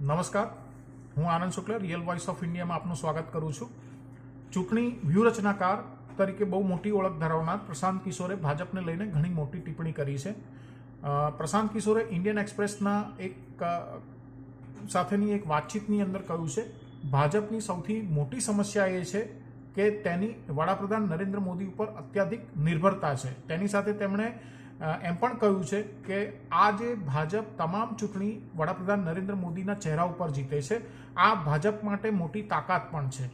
નમસ્કાર. હું Anand Shukla real voice of ઇન્ડિયામાં આપનું સ્વાગત કરું છું. ચૂંટણી વ્યૂહરચનાકાર તરીકે બહુ મોટી ઓળખ ધરાવનાર પ્રશાંત કિશોરે ભાજપને લઈને ઘણી મોટી ટિપ્પણી કરી છે. પ્રશાંત કિશોરે ઇન્ડિયન એક્સપ્રેસના એક સાથેની એક વાતચીતની અંદર કહ્યું છે, ભાજપની સૌથી મોટી સમસ્યા એ છે કે તેની વડાપ્રધાન નરેન્દ્ર મોદી ઉપર અત્યાધિક નિર્ભરતા છે. તેની સાથે તેમણે એમ પણ કહ્યું છે કે આ જે ભાજપ તમામ ચૂંટણી વડાપ્રધાન નરેન્દ્ર મોદીના ચહેરા ઉપર જીતે છે, આ ભાજપ માટે મોટી તાકાત પણ છે.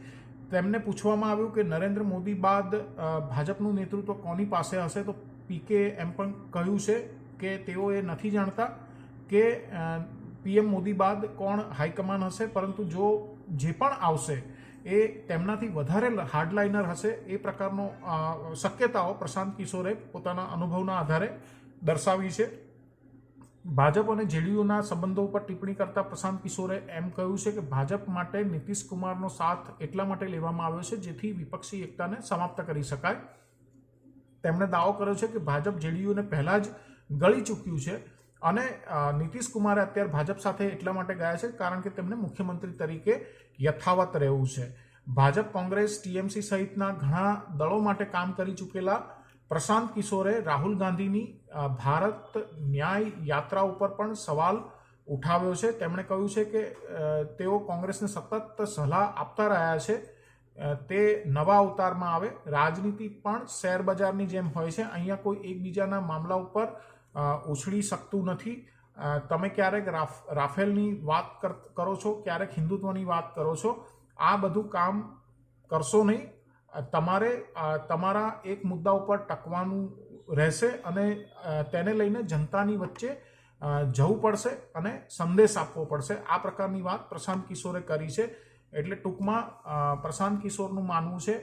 તેમને પૂછવામાં આવ્યું કે નરેન્દ્ર મોદી બાદ ભાજપનું નેતૃત્વ કોની પાસે હશે? તો પીકે એમ પણ કહ્યું છે કે તેઓ એ નથી જાણતા કે પીએમ મોદી બાદ કોણ હાઈકમાન હશે, પરંતુ જો જે પણ આવશે એ તેમનાથી વધારે હાર્ડલાઇનર હશે એ પ્રકારનો શક્યતાઓ પ્રશાંત કિશોરે પોતાના અનુભવના આધારે દર્શાવી છે. ભાજપ અને જેડીયુના સંબંધો ઉપર ટિપ્પણી કરતા પ્રશાંત કિશોરે એમ કહ્યું છે કે ભાજપ માટે નીતિશ કુમારનો સાથ એટલા માટે લેવામાં આવ્યો છે જેથી વિપક્ષી એકતાને સમાપ્ત કરી શકાય. તેમણે દાવો કર્યો છે કે ભાજપ જેડીયુને પહેલાં જ ગળી ચૂક્યું છે. અને નીતિશ કુમારે અત્યારે ભાજપ સાથે એટલા માટે ગયા છે કારણ કે તેમને મુખ્યમંત્રી તરીકે યથાવત રહેવું છે. ભાજપ, કોંગ્રેસ, ટીએમસી સહિતના ઘણા દળો માટે કામ કરી ચૂકેલા પ્રશાંત કિશોરે રાહુલ ગાંધીની ભારત ન્યાય યાત્રા ઉપર પણ સવાલ ઉઠાવ્યો છે. તેમણે કહ્યું છે કે તેઓ કોંગ્રેસને સતત સલાહ આપતા રહ્યા છે તે નવા અવતારમાં આવે. રાજનીતિ પણ શેર બજારની જેમ હોય છે. અહીંયા કોઈ એકબીજાના મામલા ઉપર ઉછળી શકતું નથી. તમે ક્યારેક રાફ, રાફેલની વાત કર- છો, ક્યારેક હિન્દુત્વની વાત કરો છો, આ બધું કામ કરશો નહીં. તમારે તમારા એક મુદ્દા ઉપર ટકવાનું રહેશે અને તેને લઈને જનતાની વચ્ચે જવું પડશે અને સંદેશ આપવો પડશે. આ પ્રકારની વાત પ્રશાંત કિશોરે કરી છે. એટલે ટૂંકમાં પ્રશાંત કિશોરનું માનવું છે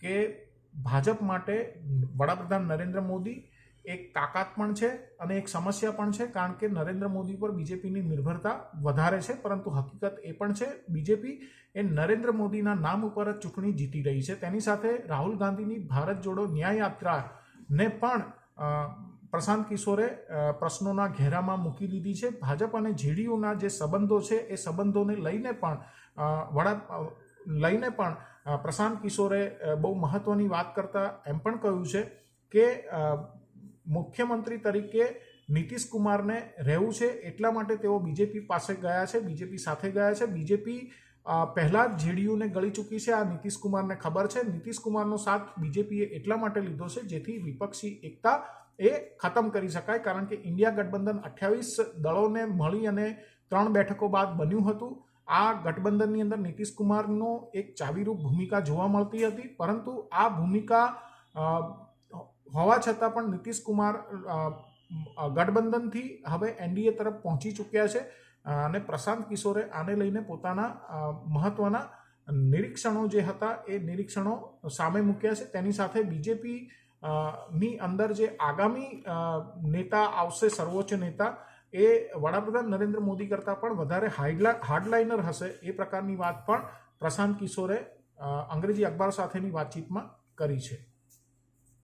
કે ભાજપ માટે વડાપ્રધાન નરેન્દ્ર મોદી એક તાકાત પણ છે અને એક સમસ્યા પણ છે, કારણ કે નરેન્દ્ર મોદી પર બીજેપીની નિર્ભરતા વધારે છે, પરંતુ હકીકત એ પણ છે, બીજેપી એ નરેન્દ્ર મોદીના નામ ઉપર જ ચૂંટણી જીતી રહી છે. તેની સાથે રાહુલ ગાંધીની ભારત જોડો ન્યાય યાત્રાને પણ પ્રશાંત કિશોરે પ્રશ્નોના ઘેરામાં મૂકી દીધી છે. ભાજપ અને જેડીયુના જે સંબંધો છે, એ સંબંધોને લઈને પણ વડા લઈને પણ પ્રશાંત કિશોરે બહુ મહત્વની વાત કરતા એમ પણ કહ્યું છે કે મુખ્યમંત્રી તરીકે નીતિશ કુમારને રહેવું છે એટલા માટે તેઓ બીજેપી પાસે ગયા છે, બીજેપી સાથે ગયા છે. બીજેપી પહેલાં જ જેડીયુને ગળી ચૂકી છે. આ નીતિશ કુમારને ખબર છે. નીતિશ કુમારનો સાથ બીજેપીએ એટલા માટે લીધો છે જેથી વિપક્ષી એકતા એ ખતમ કરી શકાય. કારણ કે ઇન્ડિયા ગઠબંધન અઠ્યાવીસ દળોને મળી અને ત્રણ બેઠકો બાદ બન્યું હતું. આ ગઠબંધનની અંદર નીતિશ કુમારનો એક ચાવીરૂપ ભૂમિકા જોવા મળતી હતી. પરંતુ આ ભૂમિકા હોવા છતાં પણ નીતિશ કુમાર ગઠબંધનથી હવે એનડીએ તરફ પહોંચી ચૂક્યા છે અને પ્રશાંત કિશોરે આને લઈને પોતાના મહત્વના નિરીક્ષણો જે હતા એ નિરીક્ષણો સામે મૂક્યા છે. તેની સાથે બીજેપી ની અંદર જે આગામી નેતા આવશે, સર્વોચ્ચ નેતા, એ વડાપ્રધાન નરેન્દ્ર મોદી કરતાં પણ વધારે હાર્ડલાઇનર હશે એ પ્રકારની વાત પણ પ્રશાંત કિશોરે અંગ્રેજી અખબાર સાથેની વાતચીતમાં કરી છે.